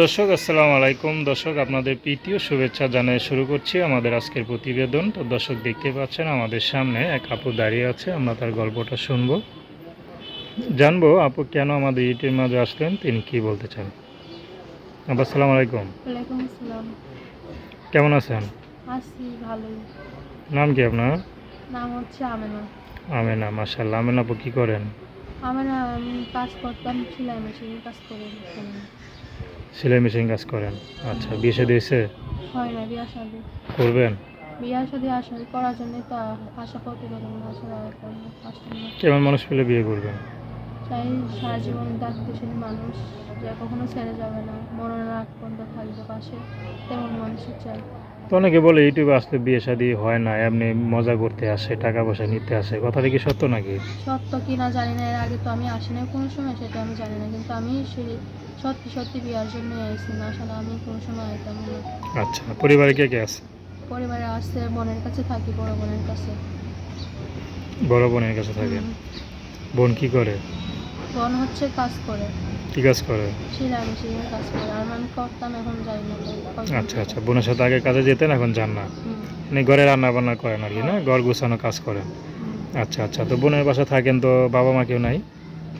দর্শক আসসালামু আলাইকুম। দর্শক আপনাদের প্রীতীয় শুভেচ্ছা জানিয়ে শুরু করছি আমাদের আজকের প্রতিবেদন। তো দর্শক দেখতে পাচ্ছেন আমাদের সামনে এক আপু দাঁড়িয়ে আছে আমরা তার গল্পটা শুনব। জানব আপু কেন আমাদের ইউটিউবের মাঝে আসলেন তিনি কি বলতে চান? আপু আসসালামু আলাইকুম। কেমন আছেন? নাম কি আপনার? নাম হচ্ছে আমেনা। আমেনা মাসাল্লাহ আমেনা আপু কী করেন? আমেনা আমি কাজ করতাম সেলাই মেশিনে কাজ করে। সেলাই মেশিন কাজ করেন। আচ্ছা বিয়ে শাদী হয়েছে? হয় না বিয়া শাদি। করবেন? বিয়া শাদি করার জন্য তো আশা আসলে। কেমন মানুষ পেলে বিয়ে করবেন? চাই সারা জীবন দায়িত্বশীল মানুষ যে কখনো ছেড়ে যাবে না মরণের আগ পর্যন্ত থাকবে পাশে। তেমন মানুষের চাই। অনেকে বলে ইউটিউবে আসলে বিয়ে শাদী হয় না এমনি মজা করতে আসে টাকা পয়সা নিতে আসে। কথাটা কি সত্য নাকি? সত্য কি না জানি না এর আগে তো আমি আসি না কোনো সময় সেটা আমি জানি না কিন্তু আমি সেই সত্যি সত্যি বিয়ার জন্য এসেছি না আসলে আমি কোনো সময় আইতাম না। আচ্ছা পরিবারে কে কে আছে? পরিবারে আসছে বোনের কাছে থাকি বড় বোনের কাছে। বড় বোনের কাছে থাকেন হুম। বোন কি করে? বোন হচ্ছে কাজ করে। কি কাজ করে? কাজ করে। আমি করতাম এখন যাই না আচ্ছা আচ্ছা। বোনের সাথে আগে কাজে যেতেন এখন যান না? মানে ঘরে রান্না বান্না করেন আর কি না? ঘর গুছানো কাজ করেন? আচ্ছা আচ্ছা। তো বোনের বাসা থাকেন তো বাবা মা কেউ নাই?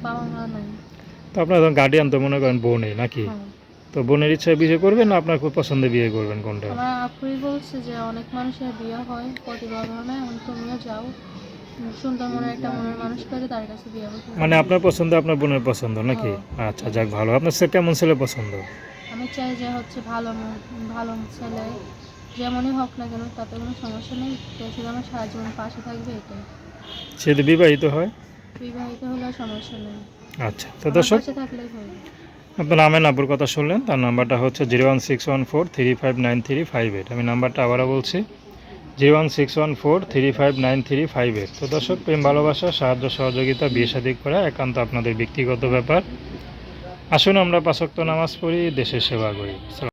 বাবা মা নাই। তো আপনার গার্ডিয়ান তো মনে করেন বোনই নাকি? হ্যাঁ। তো বোনের ইচ্ছায় বিয়ে করবেন না আপনার খুব পছন্দে বিয়ে করবেন কোনটা? আমার আপুই বলছে যে অনেক মানুষের বিয়ে হয় প্রতিবার হয় না তুমিও যাও। সুন্দর মনে একটা মনের মানুষ করে তার কাছে বিয়ে করতে মানে আপনার পছন্দ আপনার বোনের পছন্দ নাকি? আচ্ছা যাক ভালো। আপনার সে কেমন ছেলে পছন্দ? আমি চাই যে হচ্ছে ভালো ভালো ছেলে যেমনই হোক না কেন তাতে কোনো সমস্যা নেই। শুধু আমার সারা জীবন পাশে থাকবে এটাই। সে যদি বিবাহিত হয়? বিবাহিত হলেও সমস্যা নেই। আচ্ছা তো দর্শক থাকলেই হয় আপনার নামের নাম্বার কথা শুনলেন তার নাম্বারটা হচ্ছে zero one six one four three five nine three five eight. আমি নাম্বারটা আবারও বলছি zero one six one four three five nine three five eight. তো দর্শক, প্রেম, ভালোবাসা, সাহায্য, সহযোগিতা, বিয়ে শাদী করা একান্ত আপনাদের ব্যক্তিগত ব্যাপার। আসুন আমরা পাশক্ত নামাজ পড়ি, দেশের সেবা করি।